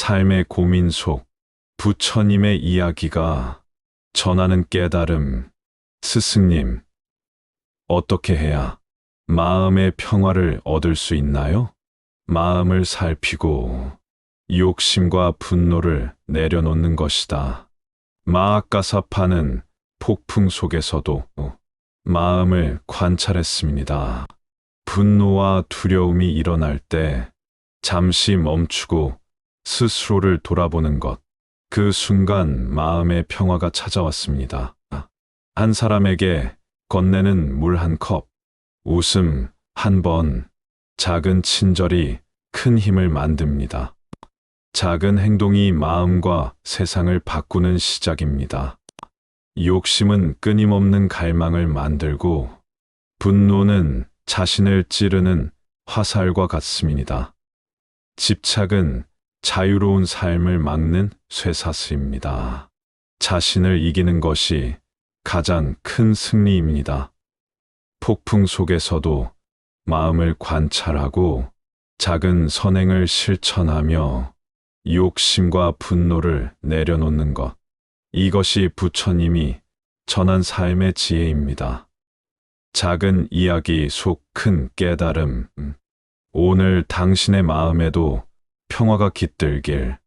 삶의 고민 속 부처님의 이야기가 전하는 깨달음. 스승님, 어떻게 해야 마음의 평화를 얻을 수 있나요? 마음을 살피고 욕심과 분노를 내려놓는 것이다. 마아가사파는 폭풍 속에서도 마음을 관찰했습니다. 분노와 두려움이 일어날 때 잠시 멈추고 스스로를 돌아보는 것. 그 순간 마음의 평화가 찾아왔습니다. 한 사람에게 건네는 물 한 컵, 웃음 한 번, 작은 친절이 큰 힘을 만듭니다. 작은 행동이 마음과 세상을 바꾸는 시작입니다. 욕심은 끊임없는 갈망을 만들고 분노는 자신을 찌르는 화살과 같습니다. 집착은 자유로운 삶을 막는 쇠사슬입니다. 자신을 이기는 것이 가장 큰 승리입니다. 폭풍 속에서도 마음을 관찰하고 작은 선행을 실천하며 욕심과 분노를 내려놓는 것. 이것이 부처님이 전한 삶의 지혜입니다. 작은 이야기 속 큰 깨달음. 오늘 당신의 마음에도 평화가 깃들길